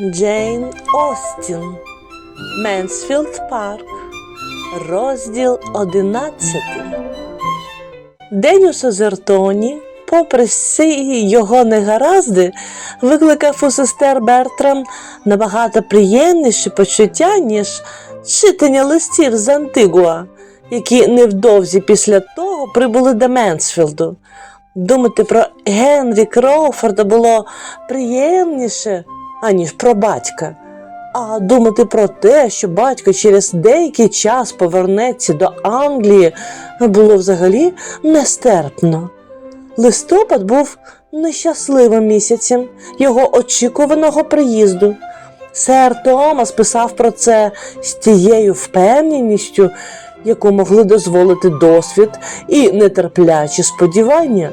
Джейн Остін. Менсфілд Парк. Розділ 11. День у Созертоні, попри всі його негаразди, викликав у сестер Бертрам набагато приємніші почуття, ніж читання листів з Антигуа, які невдовзі після того прибули до Менсфілду. Думати про Генрі Кроуфорда було приємніше, аніж про батька. А думати про те, що батько через деякий час повернеться до Англії, було взагалі нестерпно. Листопад був нещасливим місяцем його очікуваного приїзду. Сер Томас писав про це з тією впевненістю, яку могли дозволити досвід і нетерплячі сподівання.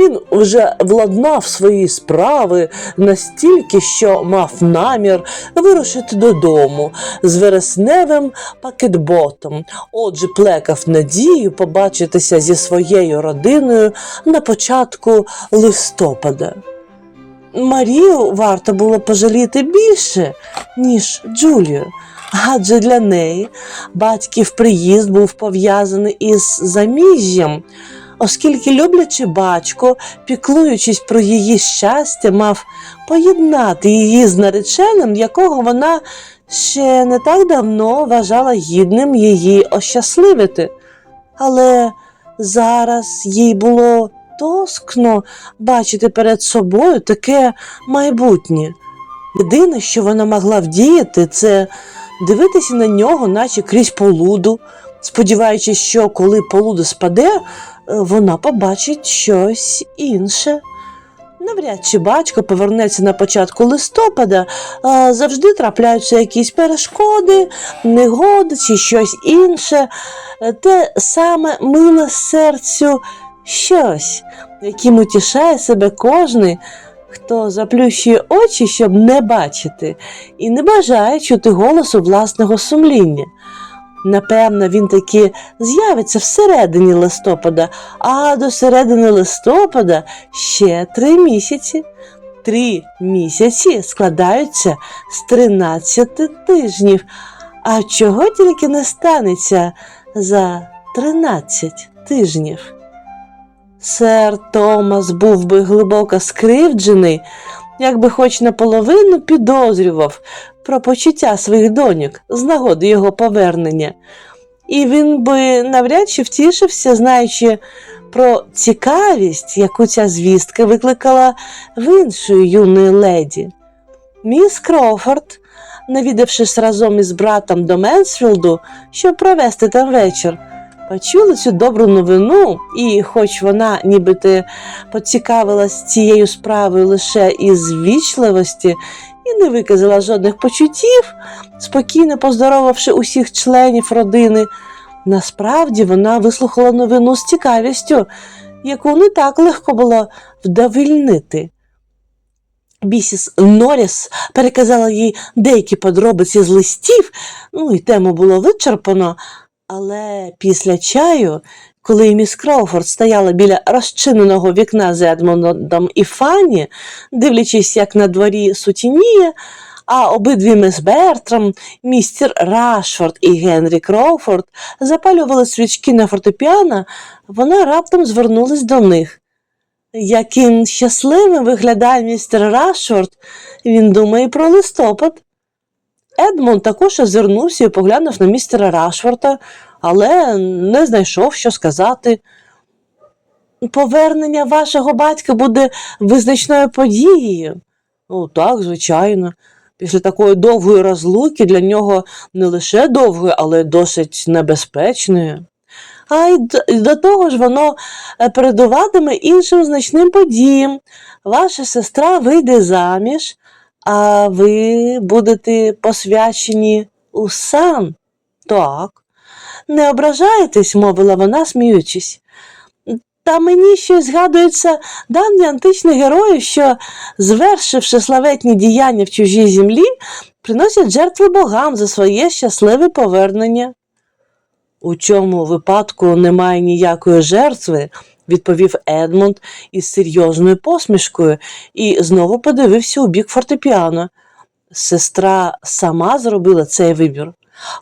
Він вже владнав свої справи настільки, що мав намір вирушити додому з вересневим пакетботом. Отже, плекав надію побачитися зі своєю родиною на початку листопада. Марію варто було пожаліти більше, ніж Джулію. Адже для неї батьків приїзд був пов'язаний із заміжжям, оскільки люблячий батько, піклуючись про її щастя, мав поєднати її з нареченим, якого вона ще не так давно вважала гідним її ощасливити. Але зараз їй було тоскно бачити перед собою таке майбутнє. Єдине, що вона могла вдіяти, це дивитися на нього, наче крізь полуду, сподіваючись, що коли полуда спаде, вона побачить щось інше. Навряд чи батько повернеться на початку листопада, завжди трапляються якісь перешкоди, негоди чи щось інше, Е, те саме миле серцю щось, яким утішає себе кожний, хто заплющує очі, щоб не бачити, і не бажає чути голосу власного сумління. Напевно, він таки з'явиться всередині листопада, а до середини листопада ще три місяці. Три місяці складаються з 13 тижнів. А чого тільки не станеться за 13 тижнів? Сер Томас був би глибоко скривджений, якби хоч наполовину підозрював про почуття своїх доньок з нагоди його повернення, і він би навряд чи втішився, знаючи про цікавість, яку ця звістка викликала в іншої юної леді. Міс Кроуфорд, навідавшись разом із братом до Менсфілду, щоб провести там вечір, почула цю добру новину, і, хоч вона нібито поцікавилась цією справою лише із вічливості і не виказала жодних почуттів, спокійно поздоровавши усіх членів родини, насправді вона вислухала новину з цікавістю, яку не так легко було вдовільнити. Бісіс Норріс переказала їй деякі подробиці з листів, ну і тему було вичерпано, але після чаю, коли міс Кроуфорд стояла біля розчиненого вікна з Едмондом і Фанні, дивлячись, як на дворі сутініє, а обидві міс Бертрам, містер Рашфорд і Генрі Кроуфорд запалювали свічки на фортепіано, вона раптом звернулась до них. Яким щасливим виглядає містер Рашфорд, він думає про листопад. Едмонд також озирнувся і поглянув на містера Рашфорда, але не знайшов, що сказати. Повернення вашого батька буде визначною подією. Ну, так, звичайно. Після такої довгої розлуки для нього не лише довгої, але й досить небезпечної. А й до того ж воно е, передуватиме іншим значним подіям. Ваша сестра вийде заміж, а ви будете посвячені у сан. Так. Не ображаєтесь, мовила вона, сміючись. Та мені ще згадуються давні античні герої, що, звершивши славетні діяння в чужій землі, приносять жертви богам за своє щасливе повернення. У цьому випадку немає ніякої жертви, відповів Едмунд із серйозною посмішкою і знову подивився у бік фортепіано. сестра сама зробила цей вибір?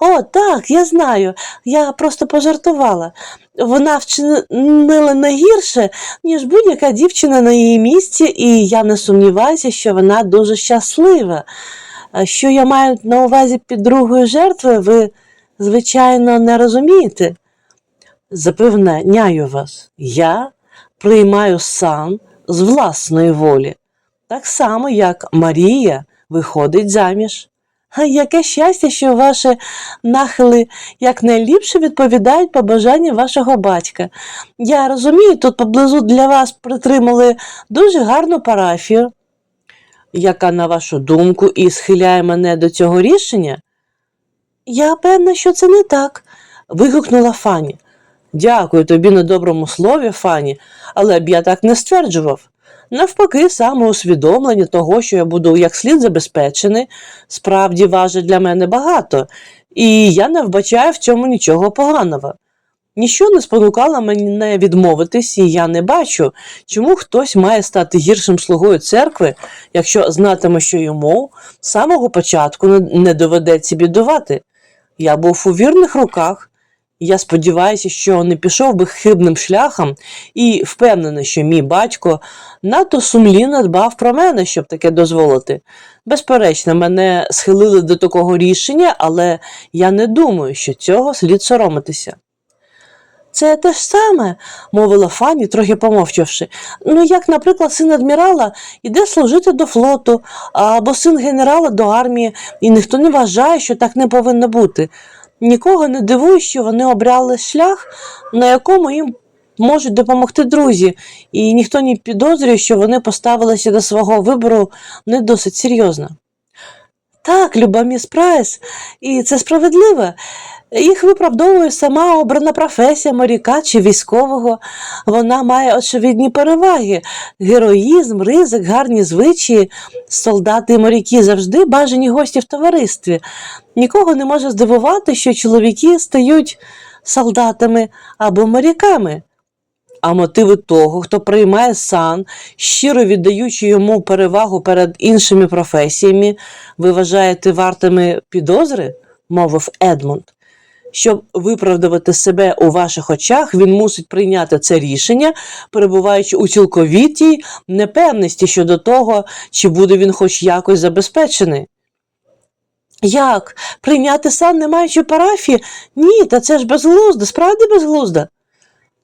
О, так, я знаю. Я просто пожартувала. Вона вчинила не гірше, ніж будь-яка дівчина на її місці, і я не сумніваюся, що вона дуже щаслива. Що я маю на увазі під другою жертвою, ви, звичайно, не розумієте. Запевняю вас, я приймаю сан з власної волі, так само, як Марія виходить заміж. Яке щастя, що ваші нахили якнайліпше відповідають побажанням вашого батька. Я розумію, тут поблизу для вас притримали дуже гарну парафію, яка, на вашу думку, і схиляє мене до цього рішення. Я певна, що це не так, вигукнула Фані. Дякую тобі на доброму слові, Фані, але б я так не стверджував. Навпаки, саме усвідомлення того, що я буду як слід забезпечений, справді важить для мене багато, і я не вбачаю в цьому нічого поганого. Ніщо не спонукало мене відмовитись, і я не бачу, чому хтось має стати гіршим слугою церкви, якщо знатиме, що йому з самого початку не- не доведеться бідувати. Я був у вірних руках. Я сподіваюся, що не пішов би хибним шляхом і впевнений, що мій батько надто сумлінно дбав про мене, щоб таке дозволити. Безперечно, мене схилили до такого рішення, але я не думаю, що цього слід соромитися. Це те ж саме, мовила Фанні, трохи помовчавши. Ну, як, наприклад, син адмірала іде служити до флоту, або син генерала до армії, і ніхто не вважає, що так не повинно бути. Нікого не дивує, що вони обрали шлях, на якому їм можуть допомогти друзі, і ніхто не підозрює, що вони поставилися до свого вибору не досить серйозно. Так, люба міс Прайс, і це справедливо. Їх виправдовує сама обрана професія моряка чи військового. Вона має очевидні переваги: героїзм, ризик, гарні звичаї. Солдати і моряки завжди бажані гості в товаристві. Нікого не може здивувати, що чоловіки стають солдатами або моряками. А мотиви того, хто приймає сан, щиро віддаючи йому перевагу перед іншими професіями, ви вважаєте вартими підозри? мовив Едмунд. Щоб виправдувати себе у ваших очах, він мусить прийняти це рішення, перебуваючи у цілковітій непевності щодо того, чи буде він хоч якось забезпечений. Як? Прийняти сан, не маючи парафії? Ні, та це ж безглуздо, справді безглуздо.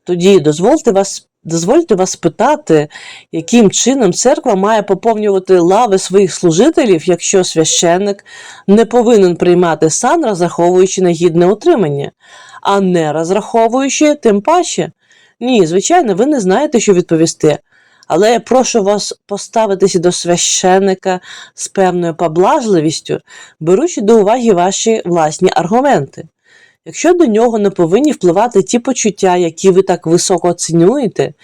Тоді дозвольте вас, дозвольте вас спитати, яким чином церква має поповнювати лави своїх служителів, якщо священник не повинен приймати сан, розраховуючи на гідне утримання, а не розраховуючи тим паче. Ні, звичайно, ви не знаєте, що відповісти. Але я прошу вас поставитися до священника з певною поблажливістю, беручи до уваги ваші власні аргументи. Якщо до нього не повинні впливати ті почуття, які ви так високо оцінюєте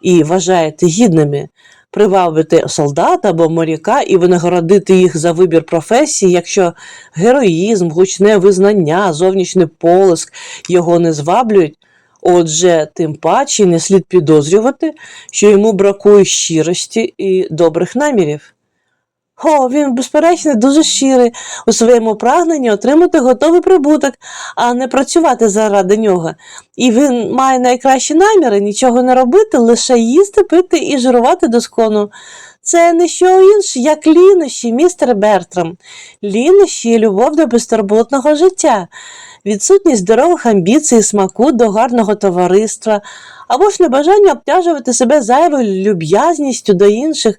і вважаєте гідними, привабити солдата або моряка і винагородити їх за вибір професії, якщо героїзм, гучне визнання, зовнішній полиск його не зваблюють, отже, тим паче не слід підозрювати, що йому бракує щирості і добрих намірів. О, він, безперечно, дуже щирий у своєму прагненні отримати готовий прибуток, а не працювати заради нього. І він має найкращі наміри нічого не робити, лише їсти, пити і жирувати до скону. Це не що інше, як лінощі, містер Бертрам. Лінощі і любов до безтурботного життя, відсутність здорових амбіцій, смаку до гарного товариства, або ж небажання обтяжувати себе зайвою люб'язністю до інших.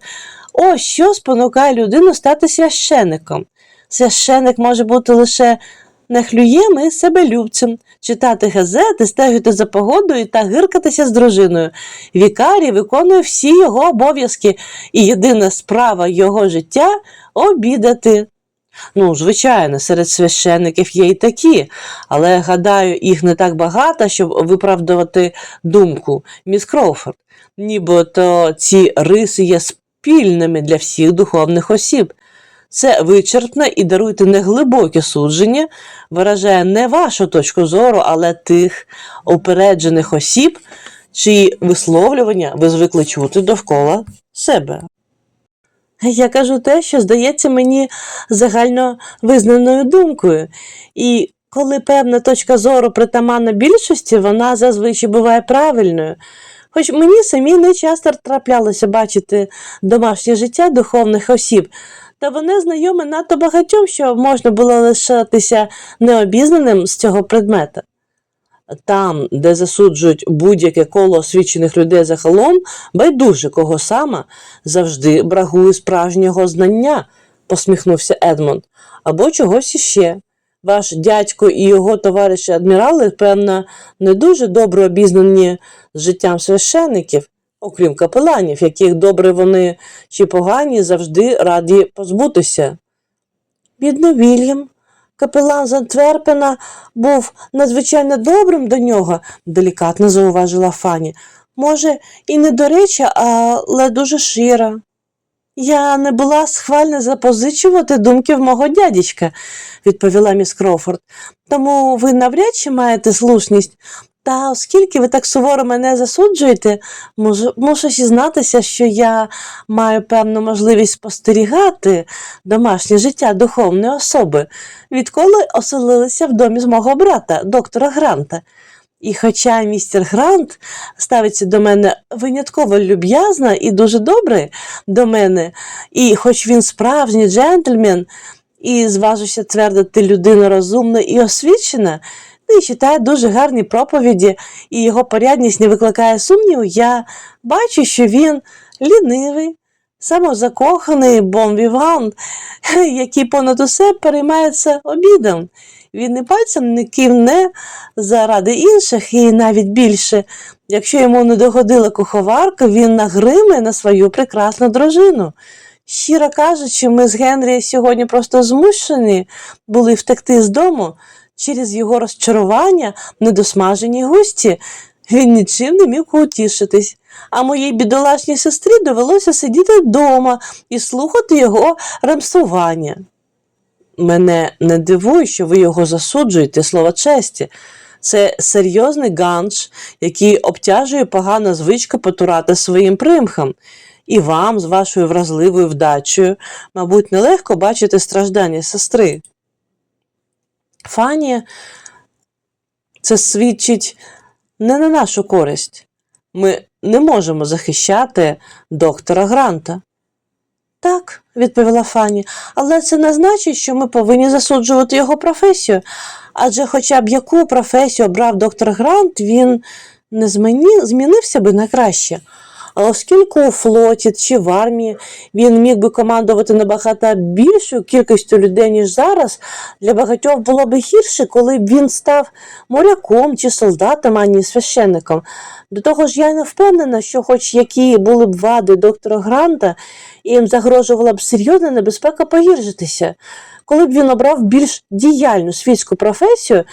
Ось що спонукає людину стати священником. Священник може бути лише нехлюєм і себелюбцем, читати газети, стежити за погодою та гиркатися з дружиною. Вікарій виконує всі його обов'язки, і єдина справа його життя обідати. Ну, звичайно, серед священників є і такі, але гадаю, їх не так багато, щоб виправдувати думку міс Кроуфорд. Нібито ці риси є спільними для всіх духовних осіб. Це вичерпне і даруйте неглибоке судження, виражає не вашу точку зору, але тих опереджених осіб, чиї висловлювання ви звикли чути довкола себе. Я кажу те, що здається мені загально визнаною думкою. І коли певна точка зору притаманна більшості, вона зазвичай буває правильною. Хоч мені самі не часто траплялося бачити домашнє життя духовних осіб, та вони знайомі надто багатьом, що можна було лишатися необізнаним з цього предмета. Там, де засуджують будь-яке коло освічених людей загалом, байдуже кого саме, завжди брагує справжнього знання, посміхнувся Едмонд, або чогось іще. Ваш дядько і його товариші адмірали, певно, не дуже добре обізнані з життям священиків, окрім капеланів, яких добре вони чи погані завжди раді позбутися. Бідно Вільям, капелан з Антверпена, був надзвичайно добрим до нього, делікатно зауважила Фані. Може, і не до речі, але дуже шира. Я не була схвальна запозичувати думки в мого дядечка, відповіла міс Кроуфорд. Тому ви навряд чи маєте слушність. Та оскільки ви так суворо мене засуджуєте, можу, мушу зізнатися, що я маю певну можливість спостерігати домашнє життя духовної особи, відколи оселилися в домі з мого брата, доктора Гранта. І хоча містер Грант ставиться до мене винятково люб'язно і дуже добре до мене, і хоч він справжній джентльмен, і зважуся твердити людина розумна і освічена, і читає дуже гарні проповіді, і його порядність не викликає сумніву, я бачу, що він лінивий, самозакоханий бомвівант, який понад усе переймається обідом. Він не пальцем не кивне заради інших і навіть більше. Якщо йому не догодила куховарка, він нагриме на свою прекрасну дружину. Щиро кажучи, ми з Генрі сьогодні просто змушені були втекти з дому через його розчарування в недосмаженій густі. Він нічим не міг утішитись, а моїй бідолашній сестрі довелося сидіти вдома і слухати його ремсування. Мене не дивує, що ви його засуджуєте, слово честі. Це серйозний ганч, який обтяжує погана звичка потурати своїм примхам. І вам, з вашою вразливою вдачею, мабуть, нелегко бачити страждання сестри. Фані, це свідчить не на нашу користь. Ми не можемо захищати доктора Гранта. Так, відповіла Фані, але це не значить, що ми повинні засуджувати його професію. Адже хоча б яку професію обрав доктор Грант, він не змінився би на краще. А оскільки у флоті чи в армії він міг би командувати набагато більшою кількістю людей, ніж зараз, для багатьох було б гірше, коли б він став моряком чи солдатом, а не священником. До того ж, я не впевнена, що, хоч які були б вади доктора Гранта, їм загрожувала б серйозна небезпека погіршитися. Коли б він обрав більш діяльну світську професію,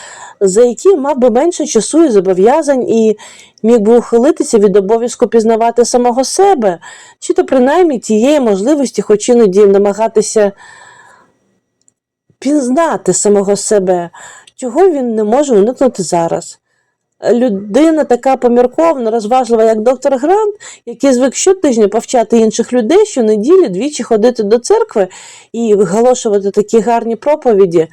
за які мав би менше часу і зобов'язань і міг би ухилитися від обов'язку пізнавати самого себе, чи то принаймні тієї можливості, хоч іноді намагатися пізнати самого себе, чого він не може уникнути зараз. Людина така поміркована, розважлива, як доктор Грант, який звик щотижня повчати інших людей, щонеділі двічі ходити до церкви і виголошувати такі гарні проповіді,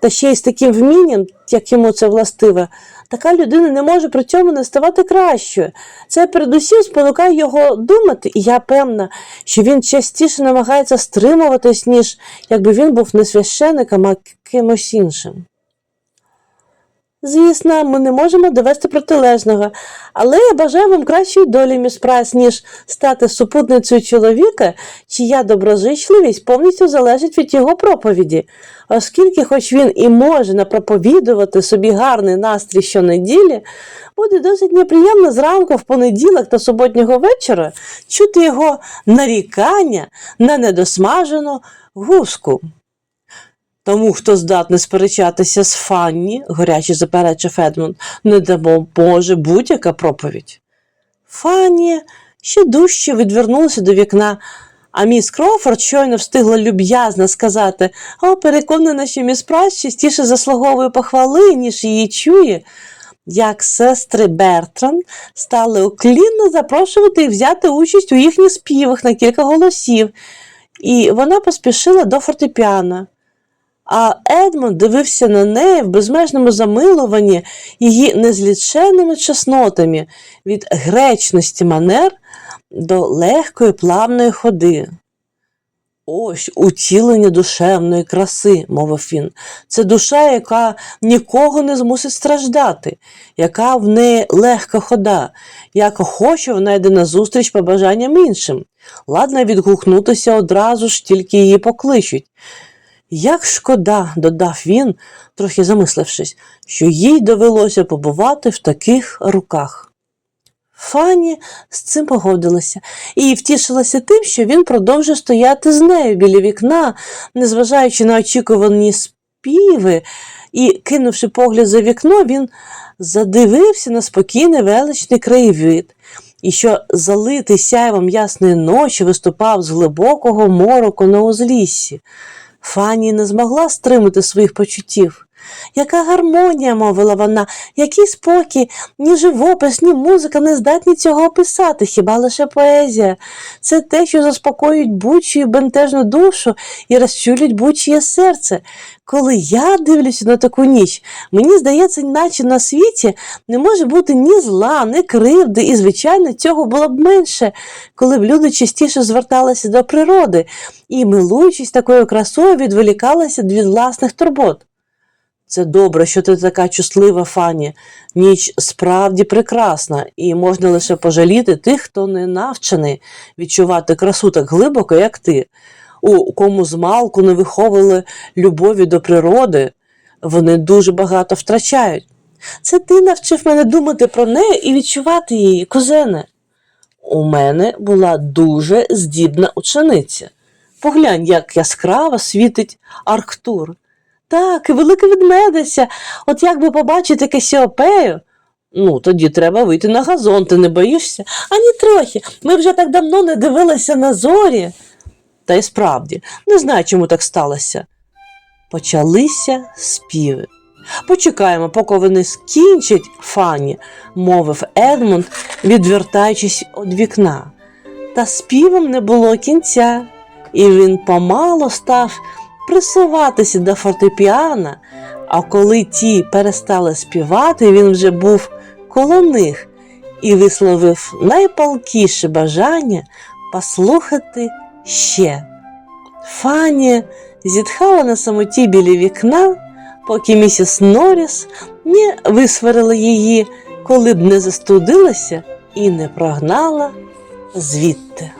та ще й з таким вмінням, як йому це властиве, така людина не може при цьому не ставати кращою. Це передусім спонукає його думати, і я певна, що він частіше намагається стримуватись, ніж якби він був не священником, а кимось іншим. Звісно, ми не можемо довести протилежного, але я бажаю вам кращої долі, міс Прайс, ніж стати супутницею чоловіка, чия доброзичливість повністю залежить від його проповіді, оскільки, хоч він і може напроповідувати собі гарний настрій щонеділі, буде досить неприємно зранку в понеділок та суботнього вечора чути його нарікання на недосмажену гуску. Тому, хто здатний сперечатися з Фанні, горяче заперечив Едмунд, не допоможе будь-яка проповідь. Фанні ще дужче відвернулася до вікна, а міс Кроуфорд щойно встигла люб'язно сказати, о, переконана, що міс Прайс частіше заслуговує похвали, ніж її чує, як сестри Бертран стали уклінно запрошувати і взяти участь у їхніх співах на кілька голосів. і вона поспішила до фортепіано. А Едмонд дивився на неї в безмежному замилуванні її незліченними чеснотами від гречності манер до легкої плавної ходи. Ось утілення душевної краси, мовив він. Це душа, яка нікого не змусить страждати, яка в неї легка хода, як хоче вона йде назустріч побажанням іншим, ладна відгукнутися одразу ж, тільки її покличуть. Як шкода, додав він, трохи замислившись, що їй довелося побувати в таких руках. Фанні з цим погодилася і втішилася тим, що він продовжує стояти з нею біля вікна, незважаючи на очікувані співи, і, кинувши погляд за вікно, він задивився на спокійний величний краєвид, і що залитий сяйвом ясної ночі виступав з глибокого мороку на узліссі. Фанні не змогла стримати своїх почуттів. Яка гармонія, мовила вона, який спокій, ні живопис, ні музика не здатні цього описати, хіба лише поезія. Це те, що заспокоюють будь-чию бентежну душу і розчулять будь-чиє серце. Коли я дивлюся на таку ніч, мені здається, наче на світі не може бути ні зла, ні кривди, і, звичайно, цього було б менше, коли б люди частіше зверталися до природи і, милуючись такою красою, відволікалися від власних турбот. Це добре, що ти така чуслива, Фані. Ніч справді прекрасна, і можна лише пожаліти тих, хто не навчений відчувати красу так глибоко, як ти. У кому змалку не виховували любові до природи, вони дуже багато втрачають. Це ти навчив мене думати про неї і відчувати її, кузене. У мене була дуже здібна учениця. Поглянь, як яскраво світить Арктур. Так, велика ведмедиця. От як би побачити Касіопею, ну, тоді треба вийти на газон, ти не боїшся? Ані трохи. Ми вже так давно не дивилися на зорі. Та й справді, не знаю, чому так сталося. Почалися співи. Почекаємо, поки вони скінчать Фанні, мовив Едмунд, відвертаючись від вікна. Та співом не було кінця, і він помало став присуватися до фортепіано, а коли ті перестали співати, він вже був коло них і висловив найпалкіше бажання послухати ще. Фані зітхала на самоті біля вікна, поки місіс Норріс не висварила її, коли б не застудилася і не прогнала звідти.